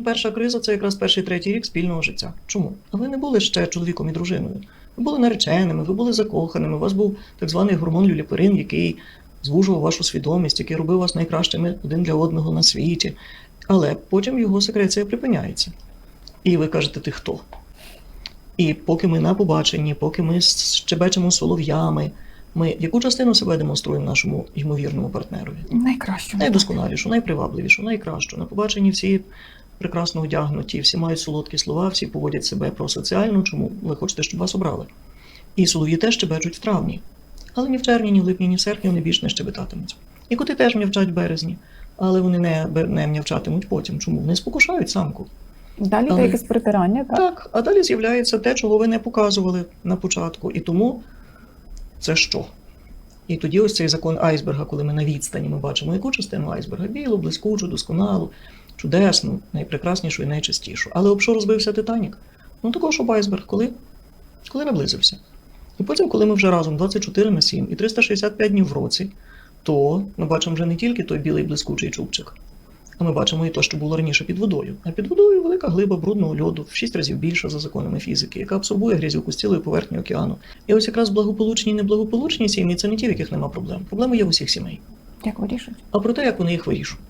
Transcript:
Перша криза це якраз перший третій рік спільного життя. Чому? Ви не були ще чоловіком і дружиною. Ви були нареченими, ви були закоханими. У вас був так званий гормон люліперин, який звужував вашу свідомість, який робив вас найкращими один для одного на світі. Але потім його секреція припиняється. І ви кажете, ти хто? І поки ми на побаченні, поки ми щебечемо солов'ями, ми яку частину себе демонструємо нашому ймовірному партнерові? Найкраще. Найдосконалішу, найпривабливішу, найкращу. На побаченні всі прекрасно одягнуті, всі мають солодкі слова, всі поводять себе просоціально. Чому ви хочете, щоб вас обрали? І солов'ї теж щебечуть в травні. Але ні в червні, ні в липні, ні в серпні вони більш не щебетатимуть. І коти теж м'явчать в березні, але вони не, не м'явчатимуть потім. Чому? Вони спокушають самку. Далі Але- якесь притирання, так? Так, а далі з'являється те, чого ви не показували на початку. І тому це що? І тоді ось цей закон айсберга, коли ми на відстані, ми бачимо яку частину айсберга білу, блискучу, досконалу, чудесну, найпрекраснішу і найчистішу. Але об що розбився Титанік? Ну також об айсберг, коли? Коли наблизився. І потім, коли ми вже разом 24 на 7 і 365 днів в році, то ми бачимо вже не тільки той білий блискучий чубчик, а ми бачимо і те, що було раніше під водою. А під водою велика глиба брудного льоду, в 6 разів більша за законами фізики, яка абсорбує грязюку з цілої поверхні океану. І ось якраз благополучні і неблагополучні сім'ї це не ті, в яких нема проблем. Проблеми є в усіх сімей. Як вирішують? А про те, як вони їх вирішують.